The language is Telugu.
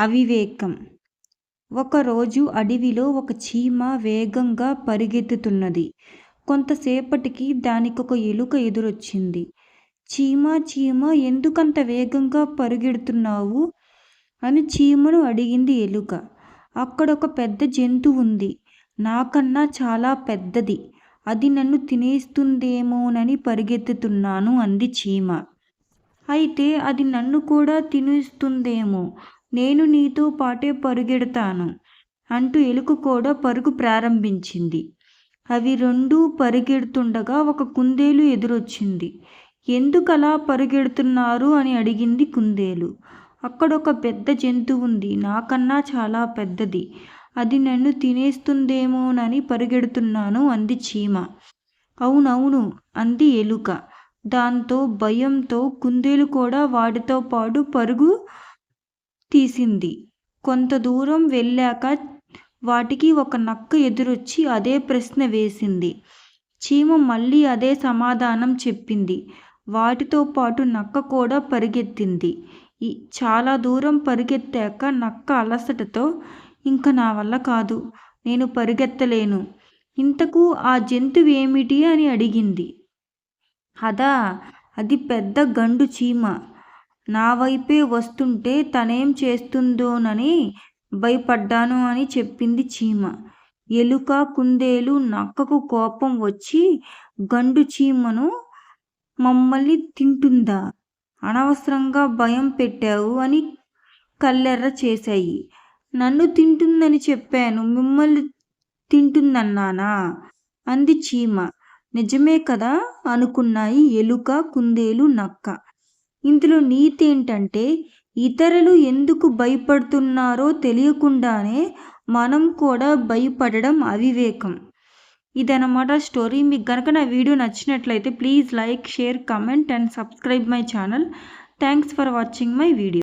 అవివేకం. ఒకరోజు అడవిలో ఒక చీమ వేగంగా పరిగెత్తుతున్నది. కొంతసేపటికి దానికొక ఎలుక ఎదురొచ్చింది. చీమ చీమ ఎందుకంత వేగంగా పరిగెడుతున్నావు? అని చీమను అడిగింది ఎలుక. అక్కడొక పెద్ద జంతువు ఉంది. నాకన్నా చాలా పెద్దది. అది నన్ను తినేస్తుందేమోనని పరిగెత్తుతున్నాను అంది చీమ. అయితే అది నన్ను కూడా తినేస్తుందేమో? నేను నీతో పాటే పరుగెడతాను అంటూ ఎలుక కూడా పరుగు ప్రారంభించింది. అవి రెండూ పరిగెడుతుండగా ఒక కుందేలు ఎదురొచ్చింది. ఎందుకలా పరుగెడుతున్నారు? అని అడిగింది కుందేలు. అక్కడొక పెద్ద జంతువు ఉంది నాకన్నా చాలా పెద్దది. అది నన్ను తినేస్తుందేమోనని పరుగెడుతున్నాను అంది చీమ. అవునవును అంది ఎలుక. దాంతో భయంతో కుందేలు కూడా వాటితో పాటు పరుగు తీసింది. కొంత దూరం వెళ్ళాక వాటికి ఒక నక్క ఎదురొచ్చి అదే ప్రశ్న వేసింది. చీమ మళ్ళీ అదే సమాధానం చెప్పింది. వాటితో పాటు నక్క కూడా పరిగెత్తింది. చాలా దూరం పరిగెత్తాక నక్క అలసటతో ఇంక నా వల్ల కాదు నేను పరిగెత్తలేను. ఇంతకు ఆ జంతువు ఏమిటి? అని అడిగింది. అదా అది పెద్ద గండు చీమ. నా వైపే వస్తుంటే తనేం చేస్తుందోనని భయపడ్డాను అని చెప్పింది చీమ. ఎలుక కుందేలు నక్కకు కోపం వచ్చి గండు చీమను మమ్మల్ని తింటుందా? అనవసరంగా భయం పెట్టావు అని కల్లెర్ర చేశాయి. నన్ను తింటుందని చెప్పాను మిమ్మల్ని తింటుందన్నానా? అంది చీమ. నిజమే కదా అనుకున్నాయి ఎలుక కుందేలు నక్క. ఇందులో నీతి ఏంటంటే ఇతరులు ఎందుకు భయపడుతున్నారో తెలియకుండానే మనం కూడా భయపడడం అవివేకం. ఇదనమాట స్టోరీ. మీకు కనుక నా వీడియో నచ్చినట్లయితే please like share comment and subscribe my channel. Thanks for watching my video.